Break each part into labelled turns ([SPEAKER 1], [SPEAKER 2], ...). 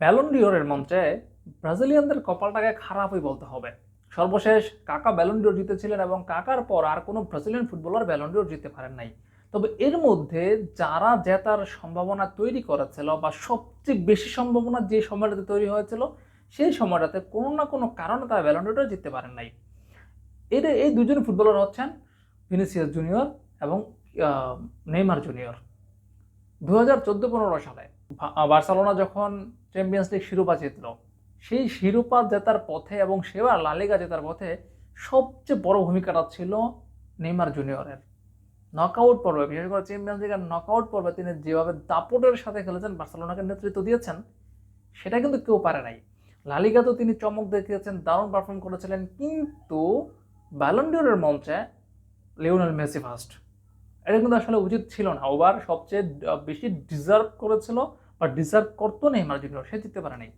[SPEAKER 1] ব্যালন্ডিওরের মঞ্চে ব্রাজিলিয়ানদের কপালটাকে খারাপই বলতে হবে। সর্বশেষ কাকা ব্যালন্ডিওর জিতেছিলেন এবং কাকার পর আর কোনো ব্রাজিলিয়ান ফুটবলার ব্যালন্ডিওর জিততে পারেন নাই। তবে এর মধ্যে যারা জেতার সম্ভাবনা তৈরি করেছিল বা সবচেয়ে বেশি সম্ভাবনা যে সময়টাতে তৈরি হয়েছিল, সেই সময়টাতে কোনো না কোনো কারণে তারা ব্যালন্ডিওরটা জিততে পারেন নাই। এর এই দুজন ফুটবলার হচ্ছেন ভিনিসিয়াস জুনিয়র এবং নেইমার জুনিয়র দু হাজার চোদ্দ পনেরো সালে বার্সেলোনা যখন চ্যাম্পিয়ন্স লিগ শিরোপা জিতল, সেই শিরোপা জেতার পথে এবং সেবার লালিগা জেতার পথে সবচেয়ে বড় ভূমিকাটা ছিল নেইমার জুনিয়রের। নকআউট পর্বে, বিশেষ করে চ্যাম্পিয়ন্স লিগের নকআউট পর্বে তিনি যেভাবে দাপটের সাথে খেলেছেন, বার্সেলোনাকে নেতৃত্ব দিয়েছেন, সেটা কিন্তু কেউ পারে নাই। লালিগাতেও তিনি চমক দেখিয়েছেন, দারুণ পারফর্ম করেছিলেন, কিন্তু ব্যালন্ডিওরের মঞ্চে লিওনেল মেসি ফার্স্ট এটা কিন্তু আসলে উচিত ছিল না। ওভার সবচেয়ে বেশি ডিজার্ভ করেছিল বা ডিজার্ভ করতো নেইমার জুনিয়র, সে জিততে পারে নাই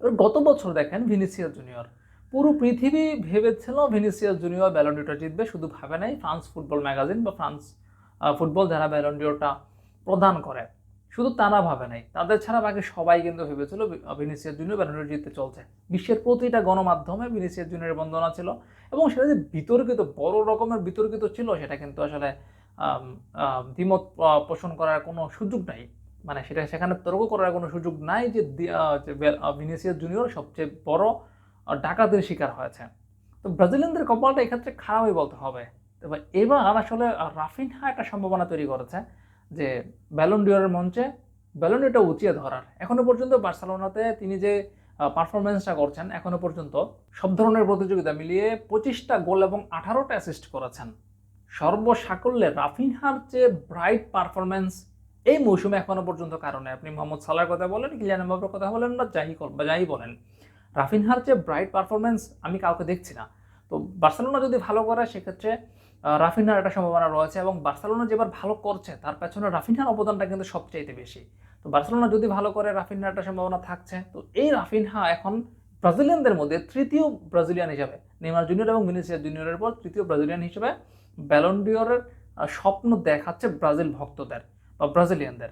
[SPEAKER 1] এবার গত বছর দেখেন ভিনিসিয়াস জুনিয়র। পুরো পৃথিবী ভেবেছিল ভিনিসিয়াস জুনিয়র ব্যালন্ডিওটা জিতবে, শুধু ভাবে নাই, ফ্রান্স ফুটবল ম্যাগাজিন বা ফ্রান্স ফুটবল যারা ব্যালন্ডিওটা প্রদান করে। শুধু তারা ভাবে নাই। তাদের ছাড়া বাকি সবাই কিন্তু ভেবেছিল ভি- ভিনিসিয়াস জুনিয়র ব্যালন্ডিওর জিততে চলছে। বিশ্বের প্রতিটা গণমাধ্যমে ভিনিসিয়াস জুনিয়রের বন্দনা ছিল এবং সেটা যে বিতর্কিত বড় রকমের বিতর্কিত ছিল সেটা কিন্তু আসলে দ্বিমত পোষণ করার কোনো সুযোগ নাই। মানে সেটা সেখানে তর্ক করার কোনো সুযোগ নাই যে দি- আহ, যে বে- আহ, ভিনিসিয়াস জুনিয়র সবচেয়ে বড় ডাকাতির শিকার হয়েছে। তো ব্রাজিলিয়ানদের কপালটা এক্ষেত্রে খারাপই বলতে হবে। তবে এবার আসলে রাফিনহা একটা সম্ভাবনা তৈরি করেছে। যে ব্যালন্ডিওরের মঞ্চে ব্যালন ব্যালন্ডিওরটা উঁচিয়ে ধরার। এখনও পর্যন্ত বার্সেলোনাতে তিনি যে পারফরমেন্সটা করছেন, এখনও পর্যন্ত সব ধরনের প্রতিযোগিতা মিলিয়ে পঁচিশটা গোল এবং আঠারোটা অ্যাসিস্ট করেছেন। সর্বসাকল্যে রাফিনহার যে ব্রাইট পারফরমেন্স এই মৌসুমে এখনও পর্যন্ত কারণে। আপনি মোহাম্মদ সালার কথা বলেন, কিলিয়ান এমবাপ্পের কথা বলেন বা যাই বা যাই বলেন। রাফিনহার যে ব্রাইট পারফরমেন্স আমি কাউকে দেখছি না। তো বার্সেলোনা যদি ভালো করে, সেক্ষেত্রে আহ, রাফিনহার একটা সম্ভাবনা রয়েছে এবং বার্সেলোনা যেবার ভালো করছে তার পেছনে রাফিনহার অবদানটা কিন্তু সবচাইতে বেশি। তো বার্সেলোনা যদি ভালো করে রাফিনহার একটা সম্ভাবনা থাকছে তো এই রাফিনহা এখন ব্রাজিলিয়ানদের মধ্যে তৃতীয় ব্রাজিলিয়ান হিসাবে নেইমার জুনিয়র এবং ভিনিসিয়াস জুনিয়রের পর তৃতীয় ব্রাজিলিয়ান হিসেবে ব্যালন্ডিওরের স্বপ্ন দেখাচ্ছে ব্রাজিল ভক্তদের বা ব্রাজিলিয়ানদের।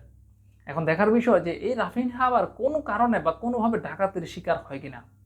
[SPEAKER 1] এখন দেখার বিষয় যে এই রাফিনহা আবার কোনো কারণে বা কোনোভাবে ডাকাতির শিকার হয় কিনা।